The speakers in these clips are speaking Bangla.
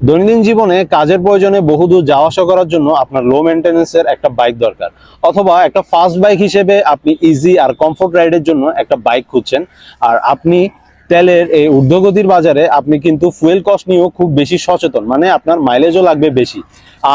দৈনন্দিন জীবনে কাজের প্রয়োজনে বহুদূর যাওয়া আসা করার জন্য আপনার লো মেনটেন্সের একটা বাইক দরকার। অথবা একটা ফাস্ট বাইক হিসেবে আপনি ইজি আর কমফোর্ট রাইডের জন্য একটা বাইক খুঁজছেন। আর আপনি তেলের এই ঊর্ধ্বগতির বাজারে আপনি কিন্তু ফুয়েল কস্ট নিয়েও খুব বেশি সচেতন। মানে আপনার মাইলেজও লাগবে বেশি।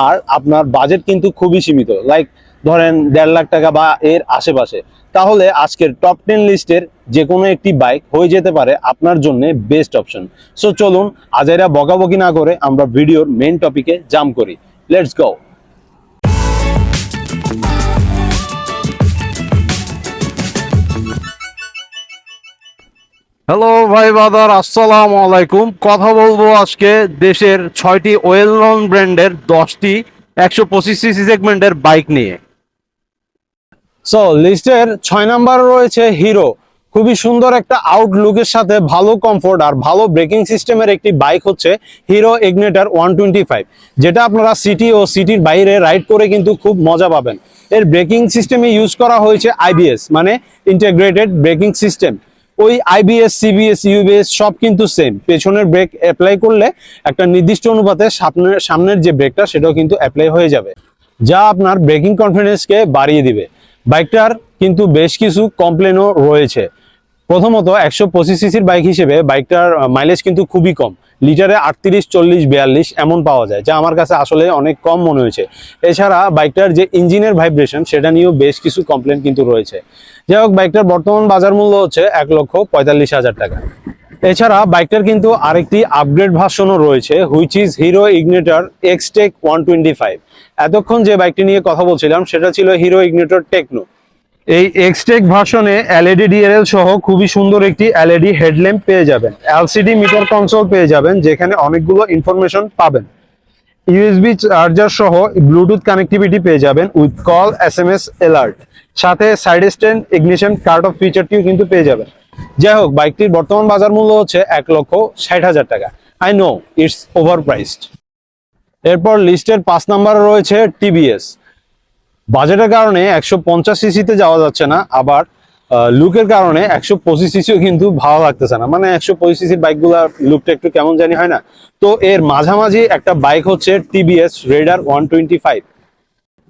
আর আপনার বাজেট কিন্তু খুবই সীমিত। লাইক ধরেন দেড় লাখ টাকা বা এর আশেপাশে, তাহলে আজকের টপ টেন লিস্টের যে কোনো একটি বাইক হয়ে যেতে পারে আপনার জন্য বেস্ট অপশন সো চলুন আজাইরা বকাবকি না করে আমরা ভিডিওর মেন টপিকে জাম করি। লেটস গো হ্যালো ভাই বাদার আসসালামু আলাইকুম। কথা বলব আজকে দেশের ছয়টি ওয়েল নন ব্র্যান্ডের দশটি একশো পঁচিশ সিসি সেগমেন্টের বাইক নিয়ে। সো লিস্টের ছয় নাম্বার রয়েছে হিরো খুবই সুন্দর একটা আউটলুকের সাথে ভালো কমফোর্ট আর ভালো ব্রেকিং সিস্টেমের একটি বাইক হচ্ছে হিরো ইগনেটার ওয়ান যেটা আপনারা সিটি ও সিটির বাইরে রাইড করে কিন্তু খুব মজা পাবেন। এর ব্রেকিং সিস্টেমে ইউজ করা হয়েছে আইবিএস মানে ইন্টিগ্রেটেড ব্রেকিং সিস্টেম ওই আইবিএস সিবিএস ইউবিএস সব কিন্তু সেম পেছনের ব্রেক অ্যাপ্লাই করলে একটা নির্দিষ্ট অনুপাতে সামনের সামনের যে ব্রেকটা সেটাও কিন্তু অ্যাপ্লাই হয়ে যাবে। যা আপনার ব্রেকিং কনফিডেন্সকে বাড়িয়ে দিবে। বাইকটার কিন্তু বেশ কিছু কমপ্লেনও রয়েছে। প্রথমত, একশো পঁচিশ সিসির বাইক হিসেবে বাইকটার মাইলেজ কিন্তু খুবই কম। লিটারে আটত্রিশ, চল্লিশ, বিয়াল্লিশ এমন পাওয়া যায়, যা আমার কাছে আসলে অনেক কম মনে হয়েছে। এছাড়া বাইকটার যে ইঞ্জিনের ভাইব্রেশন সেটা নিয়েও বেশ কিছু কমপ্লেন কিন্তু রয়েছে। যাই হোক, বাইকটার বর্তমান বাজার মূল্য হচ্ছে এক লক্ষ পঁয়তাল্লিশ হাজার টাকা। এছাড়া বাইকটার কিন্তু আরেকটি আপগ্রেড ভার্সনও রয়েছে which is Hero Ignitor Xtec one twenty five এতক্ষণ যে বাইকটি নিয়ে কথা বলছিলাম, সেটা ছিল হিরো ইগনেটর টেকনো এই এক্সটেক ভার্সনে এলইডি ডিআরএল সহ খুবই সুন্দর একটি এলইডি হেডল্যাম্প পেয়ে যাবেন। এলসিডি মিটার কনসোল পেয়ে যাবেন, যেখানে অনেকগুলো ইনফরমেশন পাবেন। ইউএসবি চার্জার সহ ব্লুটুথ কানেক্টিভিটি পেয়ে যাবেন with call S M S alert সাথে side stand ignition cut off ফিচারটিও কিন্তু পেয়ে যাবেন। যাই হোক, বাইকটির বর্তমান বাজার মূল্য হচ্ছে এক লক্ষ ষাট হাজার টাকা। I know it's over priced এরপর লিস্টের পাঁচ নাম্বারে রয়েছে টিভিএস। বাজেটের কারণে একশো পঞ্চাশ সিসিতে যাওয়া যাচ্ছে না, আবার লুকের কারণে একশো পঁচিশ সিসিও কিন্তু ভালো লাগতেছে না। মানে একশো পঁচিশ সিসির বাইকগুলোর লুকটা একটু কেমন জানি হয় না। তো এর মাঝামাঝি একটা বাইক হচ্ছে TVS Raider one twenty five.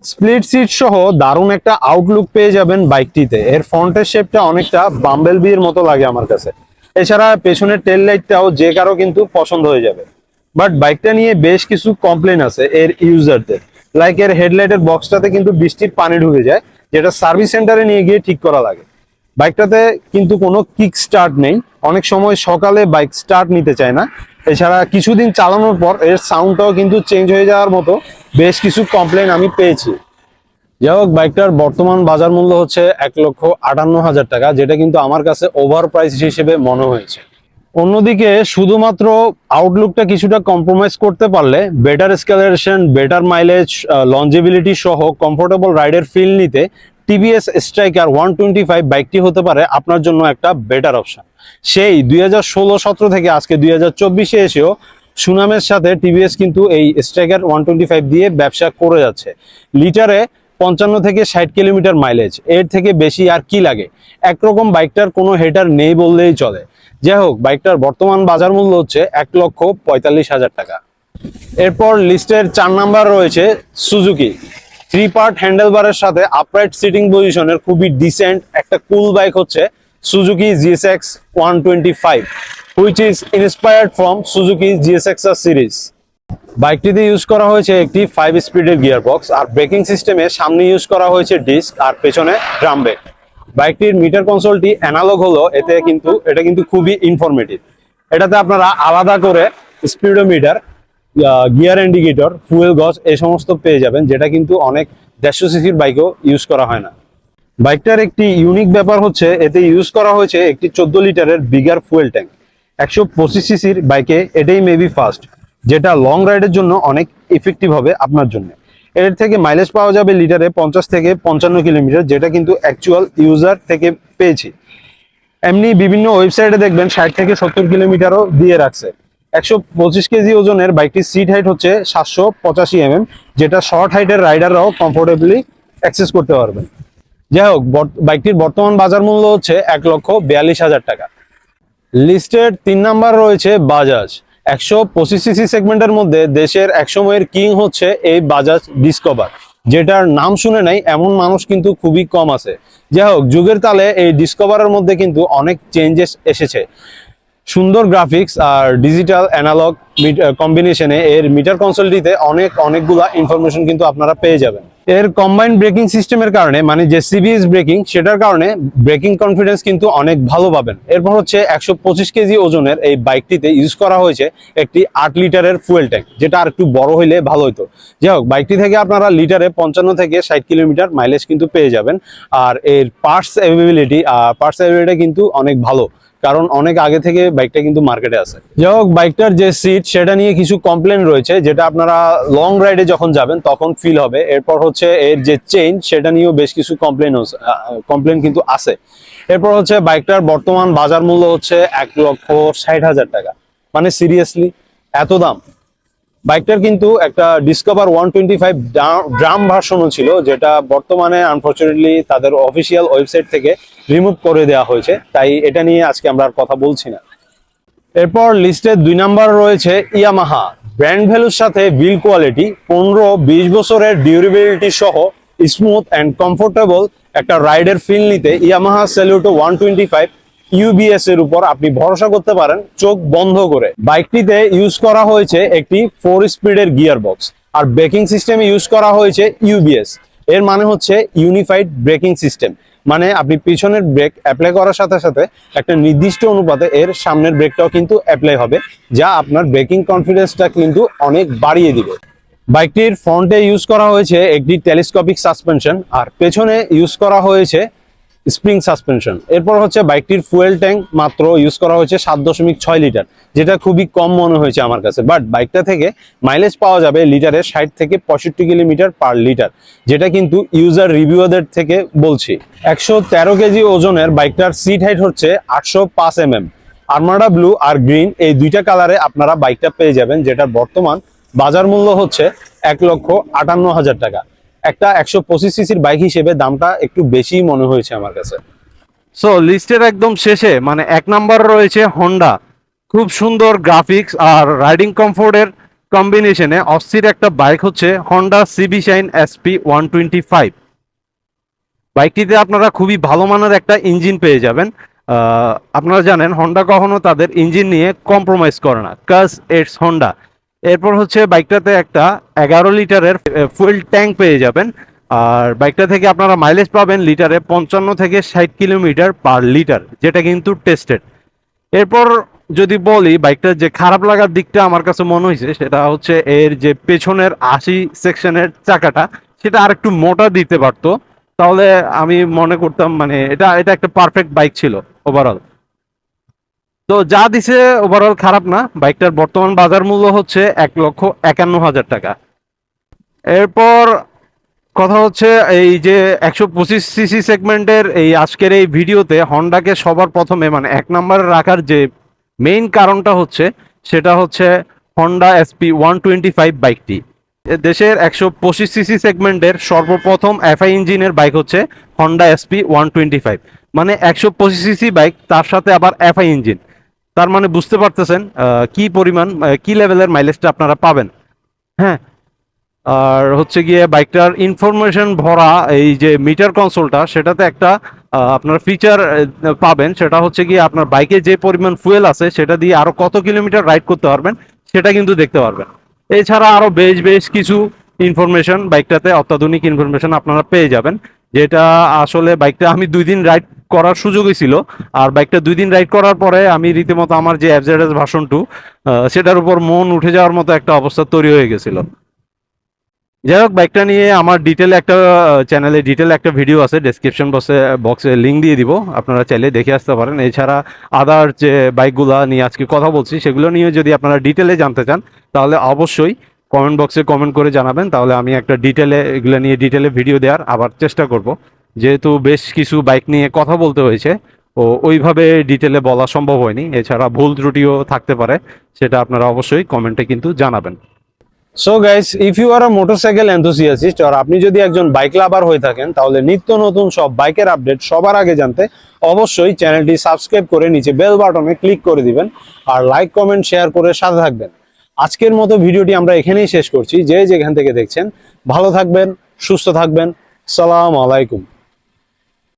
Split seat সহ দারুণ একটা আউটলুক পেয়ে যাবেন বাইকটিতে। এর ফ্রন্টের শেপটা অনেকটা বাম্বেল বিয়ের মতো লাগে আমার কাছে। এছাড়া পেছনের টেল লাইটটাও যে কারও কিন্তু পছন্দ হয়ে যাবে। বাট বাইকটা নিয়ে বেশ কিছু কমপ্লেন আছে এর ইউজারদের লাইক এর হেডলাইটের বক্সটাতে কিন্তু বৃষ্টির পানি ঢুকে যায়, যেটা সার্ভিস সেন্টারে নিয়ে গিয়ে ঠিক করা লাগে। বাইকটাতে কিন্তু কোনো কিক স্টার্ট নেই। অনেক সময় সকালে বাইক স্টার্ট নিতে চায় না। এছাড়া কিছুদিন চালানোর পর এর সাউন্ডটাও কিন্তু চেঞ্জ হয়ে যাওয়ার মতো বেশ কিছু কমপ্লেন আমি পেয়েছি। যাই হোক, বাইকটার বর্তমান বাজার মূল্য হচ্ছে এক লক্ষ আটান্ন হাজার টাকা, যেটা কিন্তু আমার কাছে ওভার প্রাইস হিসেবে মনে হয়েছে। অন্যদিকে শুধুমাত্র আউটলুকটা কিছুটা কম্প্রোমাইজ করতে পারলে বেটার স্ক্যালারেশন বেটার মাইলেজ লঞ্জেবিলিটি সহ কমফোর্টেবল রাইডের ফিল নিতে TVS Stryker one twenty five বাইকটি হতে পারে আপনার জন্য একটা বেটার অপশন সেই দুই হাজার ষোলো সতেরো থেকে আজকে দুই হাজার চব্বিশে এসেও সুনামের সাথে টিভিএস কিন্তু এই স্ট্রাইকার ওয়ান টোয়েন্টি ফাইভ দিয়ে ব্যবসা করে যাচ্ছে। লিটারে পঞ্চান্ন থেকে ষাট কিলোমিটার মাইলেজ এর থেকে বেশি আর কি লাগে? একরকম বাইকটার কোনো হেটার নেই বললেই চলে। যাই হোক, বাইকটার বর্তমান বাজার মূল্য হচ্ছে এক লক্ষ পঁয়তাল্লিশ হাজার টাকা। এরপর লিস্টের চার নাম্বার রয়েছে সুজুকি। থ্রি পার্ট হ্যান্ডেলবারের সাথে আপরাইট সিটিং পজিশনের খুবই ডিসেন্ট একটা কুল বাইক হচ্ছে Suzuki GSX one twenty five which is inspired from Suzuki GSX series বাইকটিতে use করা হয়েছে একটি ফাইভ স্পিডের গিয়ার বক্স আর ব্রেকিং সিস্টেমে সামনে ইউজ করা হয়েছে ডিস্ক আর পেছনে ড্রাম ব্রেক বাইকটির মিটার কনসোলটি অ্যানালগ হলো, এতে কিন্তু, এটা কিন্তু খুবই ইনফরমেটিভ এটাতে আপনারা আলাদা করে স্পিডোমিটার গিয়ার ইন্ডিকেটর, ফুয়েল গজ এই সমস্ত পেয়ে যাবেন, যেটা কিন্তু অনেক দেড়শো সিসির বাইকও ইউজ করা হয় না। বাইকটার একটি ইউনিক ব্যাপার হচ্ছে, এতে ইউজ করা হয়েছে একটি চোদ্দ লিটারের বিগার ফুয়েল ট্যাঙ্ক একশো পঁচিশ সিসির বাইকে এটাই মেবি ফার্স্ট যেটা লং রাইডের জন্য অনেক ইফেক্টিভ হবে আপনার জন্য। এর থেকে মাইলেজ পাওয়া যাবে লিটারে পঞ্চাশ থেকে পঞ্চান্ন কিলোমিটার, যেটা কিন্তু অ্যাকচুয়াল ইউজার থেকে পেয়েছি। এমনি বিভিন্ন ওয়েবসাইটে দেখবেন ষাট থেকে সত্তর কিলোমিটারও দিয়ে রাখছে। একশো পঁচিশ কেজি ওজনের বাইকটির সিট হাইট হচ্ছে সাতশো পঁচাশি এমএম যেটা শর্ট হাইটের রাইডাররাও কমফোর্টেবলি অ্যাক্সেস করতে পারবেন। যাই হোক বাইকটির বর্তমান বাজার মূল্য হচ্ছে এক লক্ষ বিয়াল্লিশ হাজার টাকা। লিস্টের তিন নাম্বার রয়েছে বাজাজ একশো পঁচিশ সিসি সেগমেন্টের মধ্যে দেশের একসময়ের কিং হচ্ছে এই বাজাজ ডিসকভার, যেটার নাম শুনে নাই, এমন মানুষ কিন্তু খুবই কম আছে। যাই হোক, যুগের তালে এই ডিসকভারের মধ্যে কিন্তু অনেক চেঞ্জেস এসেছে। সুন্দর গ্রাফিক্স আর ডিজিটাল অ্যানালগ কম্বিনেশনে এর মিটার কনসোলটিতে অনেক, অনেকগুলা ইনফরমেশন কিন্তু আপনারা পেয়ে যাবেন। এর কম্বাইন্ড ব্রেকিং সিস্টেমের কারণে মানে যে সিবিএস ব্রেকিং সেটার কারণে ব্রেকিং কনফিডেন্স কিন্তু অনেক ভালো পাবেন। এরপর হচ্ছে একশো পঁচিশ কেজি ওজনের এই বাইকটিতে ইউজ করা হয়েছে একটি আট লিটারের ফুয়েল ট্যাঙ্ক যেটা আর একটু বড় হইলে ভালো হতো যাই হোক বাইকটি থেকে আপনারা লিটারে পঞ্চান্ন থেকে ষাট কিলোমিটার মাইলেজ কিন্তু পেয়ে যাবেন। আর এর পার্টস অ্যাভেবিলিটি পার্টস অ্যাভেবিলিটি কিন্তু অনেক ভালো। কারণ অনেক আগে থেকে বাইকটা কিন্তু মার্কেটে আছে। যাই হোক, বাইকটার যে সিট সেটা নিয়ে কিছু কমপ্লেন রয়েছে, যেটা আপনারা লং রাইডে যখন যাবেন, তখন ফিল হবে। এরপর হচ্ছে এর যে চেইন সেটা নিয়েও বেশ কিছু কমপ্লেন কমপ্লেন কিন্তু আছে। এরপর হচ্ছে বাইকটার বর্তমান বাজার মূল্য হচ্ছে এক লক্ষ ষাট হাজার টাকা। মানে সিরিয়াসলি এত দাম। বাইকটার কিন্তু একটা Discover one twenty five drum ভার্সনও ছিল, যেটা বর্তমানে আনফর্চুনেটলি তাদের অফিসিয়াল ওয়েবসাইট থেকে রিমুভ করে দেওয়া হয়েছে। তাই এটা নিয়ে আজকে আমরা আর কথা বলছি না। এরপর লিস্টে দুই নাম্বার রয়েছে ইয়ামাহা ব্র্যান্ড ভ্যালুর সাথে বিল কোয়ালিটি পনেরো, বিশ বছরের ডিউরেবিলিটি সহ স্মুথ অ্যান্ড কমফোর্টেবল একটা রাইডের ফিল নিতে Yamaha Saluto one twenty five UBS এর উপর আপনি ভরসা করতে পারেন চোখ বন্ধ করে। বাইকটিতে ইউজ করা হয়েছে একটি ফোর স্পিডের গিয়ার বক্স আর ব্রেকিং সিস্টেমে ইউজ করা হয়েছে ইউবিএস এর মানে হচ্ছে ইউনিফাইড ব্রেকিং সিস্টেম মানে আপনি পিছনের ব্রেক অ্যাপ্লাই করার সাথে সাথে একটা নির্দিষ্ট অনুপাতে এর সামনের ব্রেকটাও কিন্তু অ্যাপ্লাই হবে, যা আপনার ব্রেকিং কনফিডেন্সটা কিন্তু অনেক বাড়িয়ে দিবে। বাইকটির ফ্রন্টে ইউজ করা হয়েছে একটি টেলিস্কোপিক সাসপেনশন আর পেছনে ইউজ করা হয়েছে স্প্রিং সাসপেনশন। এরপর হচ্ছে বাইকটির ফুয়েল ট্যাঙ্ক মাত্র ইউজ করা হয়েছে সাত দশমিক ছয় লিটার, যেটা খুবই কম মনে হয়েছে আমার কাছে। বাট বাইকটা থেকে মাইলেজ পাওয়া যাবে লিটারে ষাট থেকে পঁয়ষট্টি কিলোমিটার পার লিটার, যেটা কিন্তু ইউজার রিভিউদের থেকে বলছি। একশো তেরো কেজি ওজনের বাইকটার সিট হাইট হচ্ছে আটশো পাঁচ এম এম আর্মাডা ব্লু আর গ্রিন এই দুইটা কালারে আপনারা বাইকটা পেয়ে যাবেন, যেটার বর্তমান বাজার মূল্য হচ্ছে এক লক্ষ আটান্ন হাজার টাকা। একটা একশো পঁচিশ সিসির বাইক হিসেবে দামটা একটু বেশি মনে হয়েছে আমার কাছে। সো লিস্টের একদম শেষে মানে এক নাম্বার রয়েছে হন্ডা খুব সুন্দর গ্রাফিক্স আর রাইডিং কমফোর্টের কম্বিনেশনে অস্থির একটা বাইক হচ্ছে Honda CB Shine SP one twenty five বাইকটিতে আপনারা খুবই ভালো মানের একটা ইঞ্জিন পেয়ে যাবেন। আপনারা জানেন হন্ডা কখনো তাদের ইঞ্জিন নিয়ে কম্প্রোমাইজ করে না কাজ ইটস হন্ডা এরপর হচ্ছে বাইকটাতে একটা এগারো লিটারের ফুয়েল ট্যাঙ্ক পেয়ে যাবেন। আর বাইকটা থেকে আপনারা মাইলেজ পাবেন লিটারে পঞ্চান্ন থেকে ষাট কিলোমিটার পার লিটার যেটা কিন্তু টেস্টেড এরপর যদি বলি, বাইকটার যে খারাপ লাগার দিকটা আমার কাছে মনে হয়েছে, সেটা হচ্ছে এর যে পেছনের আশি সেকশনের চাকাটা, সেটা আর একটু মোটা দিতে পারতো। তাহলে আমি মনে করতাম মানে এটা এটা একটা পারফেক্ট বাইক ছিল ওভারঅল তো যা দিছে ওভারঅল খারাপ না। বাইকটার বর্তমান বাজার মূল্য হচ্ছে এক লক্ষ একান্ন হাজার টাকা। এরপর কথা হচ্ছে এই যে একশো পঁচিশ সিসি সেগমেন্টের এই আজকের এই ভিডিওতে হন্ডাকে সবার প্রথমে মানে এক নম্বরে রাখার যে মেইন কারণটা হচ্ছে, সেটা হচ্ছে Honda SP one twenty five বাইকটি দেশের একশো পঁচিশ সিসি সেগমেন্টের সর্বপ্রথম এফআই ইঞ্জিনের বাইক হচ্ছে Honda SP one twenty five মানে একশো পঁচিশ সিসি বাইক তার সাথে আবার এফআই ইঞ্জিন তার মানে বুঝতে পারতেছেন কি পরিমাণ কি লেভেলের মাইলেজটা আপনারা পাবেন। হ্যাঁ আর হচ্ছে গিয়ে বাইকটার ইনফরমেশন ভরা এই যে মিটার কনসোলটা সেটাতে একটা আপনার ফিচার পাবেন। সেটা হচ্ছে গিয়ে আপনার বাইকে যে পরিমাণ ফুয়েল আছে, সেটা দিয়ে আরও কত কিলোমিটার রাইড করতে পারবেন, সেটা কিন্তু দেখতে পারবেন। এছাড়া আরও বেশ বেশ কিছু ইনফরমেশন বাইকটাতে অত্যাধুনিক ইনফরমেশন আপনারা পেয়ে যাবেন, যেটা আসলে বাইকটা আমি দুই দিন রাইড করার সুযোগই ছিল। আর বাইকটা দুই দিন রাইড করার পরে আমি রীতিমতো আমার যে অ্যাবজেডএস ভার্সন টু সেটার উপর মন উঠে যাওয়ার মতো একটা অবস্থা তৈরি হয়ে গেছিল। যাই হোক বাইকটা নিয়ে আমার ডিটেল একটা চ্যানেলে ডিটেল একটা ভিডিও আছে ডেসক্রিপশন বক্সে বক্সে লিঙ্ক দিয়ে দিব। আপনারা চাইলে দেখে আসতে পারেন। এছাড়া আদার যে বাইকগুলো নিয়ে আজকে কথা বলছি, সেগুলো নিয়ে যদি আপনারা ডিটেলে জানতে চান, তাহলে অবশ্যই কমেন্ট বক্সে কমেন্ট করে জানাবেন। তাহলে আমি একটা ডিটেলে এগুলো নিয়ে ডিটেলে ভিডিও দেওয়ার আবার চেষ্টা করব। যেহেতু বেশ কিছু বাইক নিয়ে কথা বলতে হয়েছে ও ওইভাবে ডিটেলে বলা সম্ভব হয়নি। এছাড়া ভুল ত্রুটিও থাকতে পারে, সেটা আপনারা অবশ্যই কমেন্টে কিন্তু জানাবেন। So guys if you are a motorcycle enthusiast আর আপনি যদি একজন বাইক লাভার হয়ে থাকেন, তাহলে নিত্য নতুন সব বাইকের আপডেট সবার আগে জানতে অবশ্যই চ্যানেলটি সাবস্ক্রাইব করে নিচে বেল বাটনে ক্লিক করে দিবেন আর লাইক কমেন্ট শেয়ার করে সাথে থাকবেন। আজকের মতো ভিডিওটি আমরা এখানেই শেষ করছি। যে যেখান থেকে দেখছেন, ভালো থাকবেন, সুস্থ থাকবেন। সালাম আলাইকুম।